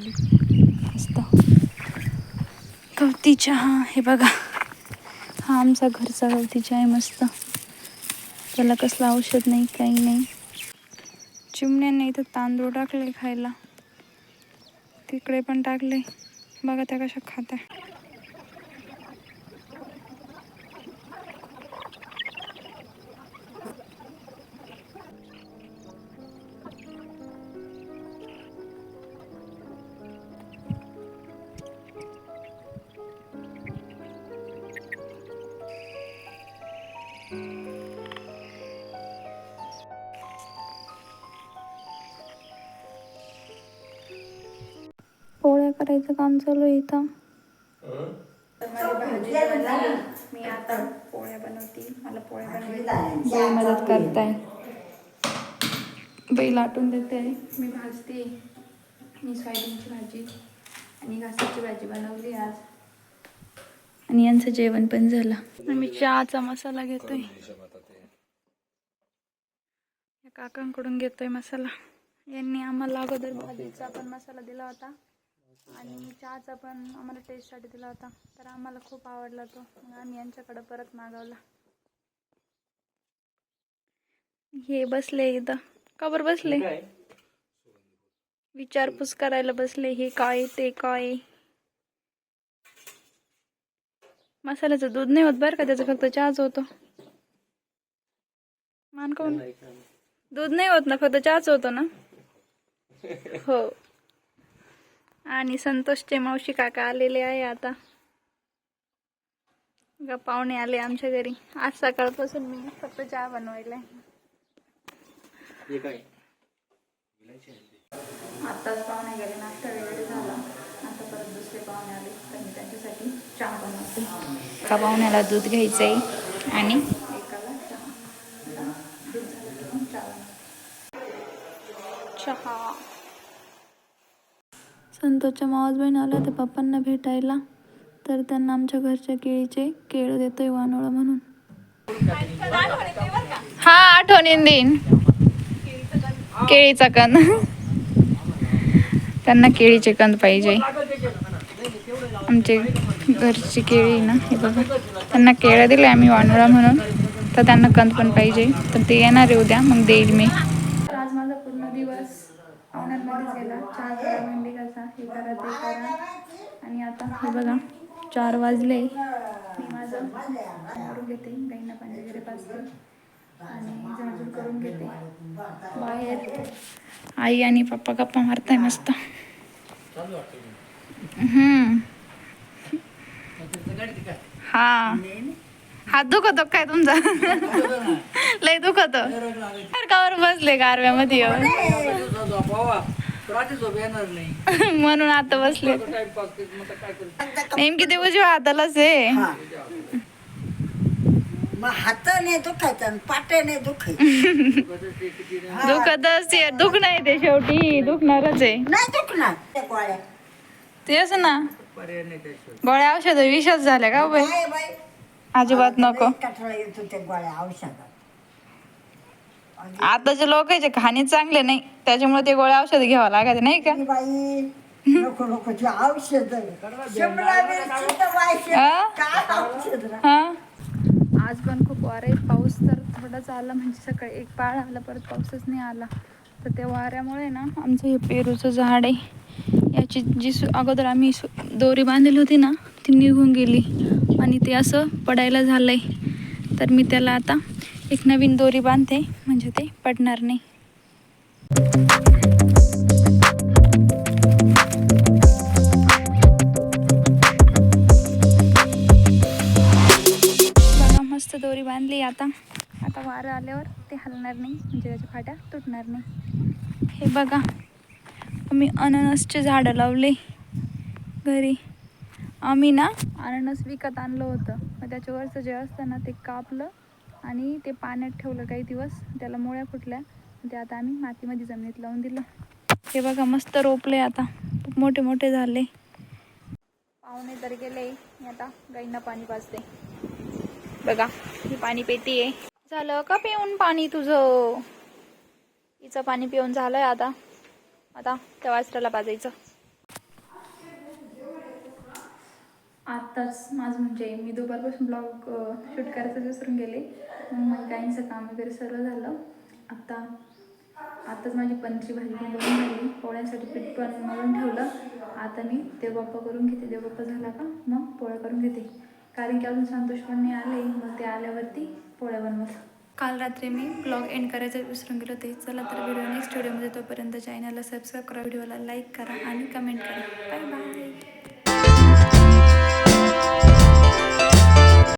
मस्त. गवती चहा हे बघा. हा आमचा घरचा गवती चहा आहे मस्त. त्याला कसलं औषध नाही काही नाही. चिमण्याने इथं तांदूळ टाकले खायला. तिकडे पण टाकले. बघा त्या कशा खात्या. करायचं काम चालू आहे इथं. मी आता पोळ्या बनवते. मला पोळ्या बनवायला मदत करताय. बैल आटून देते. मी भाजते. मी सोयाबीनची भाजी आणि घासाची भाजी बनवली आज. आणि यांचं जेवण पण झालं. मी चहाचा मसाला घेतोय. या काकांकडून घेतोय मसाला. यांनी आम्हाला अगोदर भाजीचा पण मसाला दिला होता. आणि चहाचा पण आम्हाला टेस्टसाठी दिला होता. तर आम्हाला खूप आवडला तो. मग आम्ही यांच्याकडे परत मागवला. हे बसले इथं. का बरं बसले? विचारपूस करायला बसले. हे काय ते काय? मसाल्याचं दूध नाही होत बरं का? त्याचं फक्त चहाच होतो. मान काऊन दूध नाही होत ना फक्त चहाच होतो ना? हो. आणि संतोषचे मावशी काका आलेले आहे आता. ग पाहुणे आले आमच्या घरी. आज सकाळपासून मी फक्त चहा बनवायला आत्ताच पाहुणे गेले नाश्ता वगैरे झाला. आता परत दुसरे पाहुणे आले तर मी त्यांच्यासाठी चहा बनवते. एका पाहुण्याला दूध घ्यायचं आहे आणि? एकाला चहा. आता दूध झालं. चहा. संतोषच्या मावस बहीण आल्या होत्या. पप्पांना भेटायला. तर त्यांना आमच्या घरच्या केळीचे केळ देतोय वानोळा म्हणून. हा आठवणीन देईन केळीचा कंद. त्यांना केळीचे कंद पाहिजे. आमचे घरची केळी ना हे बघा. त्यांना केळं दिले आम्ही वानोळा म्हणून. तर त्यांना कंद पण पाहिजे. तर ते येणार आहे उद्या. मग देईल मी. आज माझा पूर्ण दिवस पाहुण्यांमध्येच गेला. चार वेळा भेंडी कसा हे करा ते करा. आणि आता हे बघा चार वाजले. मी माझं करून घेते गाईंना पाणी वगैरे पाचते आणि झाडझूड करून घेते. बाहेर. आई आणि पप्पा गप्पा मारताय मस्त. हा. हात दुखतो काय तुमचा? लय दुखत. बसले गारव्यामध्ये येऊन. म्हणून आता बसले. नेमकी ते उजव्या हातालाच आहे. मग हाताने दुखायचं आणि पाट्याने दुखायचं. दुखतच ते दुख नाही ते शेवटी. दुखणारच आहे. नाही दुखणार. त्या गोळ्या. तेच ना. गोळ्या औषध विषच झाल्या का बाई? काय बाई. अजिबात नको. कठळा येत होत्या गोळ्या औषधात आताचे लोकांचे खाणे चांगले नाही. त्याच्यामुळे ते गोळ्या औषध घ्यावं लागत नाही का? ती बाई नको नको ती औषध. शिमला मिरचीचं वायशे आ? काय औषध? रा? हा? आज पण खूप वारा आहे. पाऊस तर थोडाच आला म्हणजे सकाळी एक पाळ आला परत पाऊसच नाही आला. तर त्या वाऱ्यामुळे ना आमचं हे पेरूचं झाड आहे. याची जी सु अगोदर आम्ही सु दोरी बांधलेली होती ना ती निघून गेली. आणि ते असं पडायला झालं आहे तर मी त्याला आता एक नवीन दोरी बांधते म्हणजे ते पडणार नाही. बघा मस्त दोरी बांधली आता. आता वारं आल्यावर ते हलणार नाही म्हणजे त्याच्या फाट्या तुटणार नाही. हे बघा आम्ही अननसचे झाडं लावले घरी. आम्ही ना अननस विकत आणलं होतं. मग त्याच्यावरचं जे असतं ना ते कापलं. आणि ते पाण्यात ठेवलं काही दिवस. त्याला मुळ्या फुटल्या. ते आता आम्ही मातीमध्ये जमिनीत लावून दिलं. हे बघा मस्त रोपले आता. खूप मोठे मोठे झाले. पाहुणे तर गेले. मी आता गाईंना पाणी पाजते. बघा ही पाणी पेटी आहे झालं का पिऊन पाणी तुझं? हिचं पाणी पिऊन झालंय आता. आता त्या वासराला पाजायचं. आत्ताच माझं म्हणजे मी दुपारपासून ब्लॉग शूट करायचं विसरून गेले. मग माझ्या गाईंचं काम वगैरे सर्व झालं. आत्ता आत्ताच माझी पनीरची भाजी पण बनवून झाली पोळ्यांसाठी पीठ पण मळून ठेवलं. आता मी देवबाप्पा करून घेते. देवबाप्पा झाला का? मग पोळ्या करून घेते. कारण की अजून संतोष पण नाही आले. मग ते आल्यावरती पोळ्या बनवत. काल रात्री मी ब्लॉग एंड करायचं विसरून गेलो होते. चला तर व्हिडिओ नेक्स्ट व्हिडिओमध्ये तोपर्यंत चॅनलला सबस्क्राईब करा. व्हिडिओला लाईक करा आणि कमेंट करा. Bye bye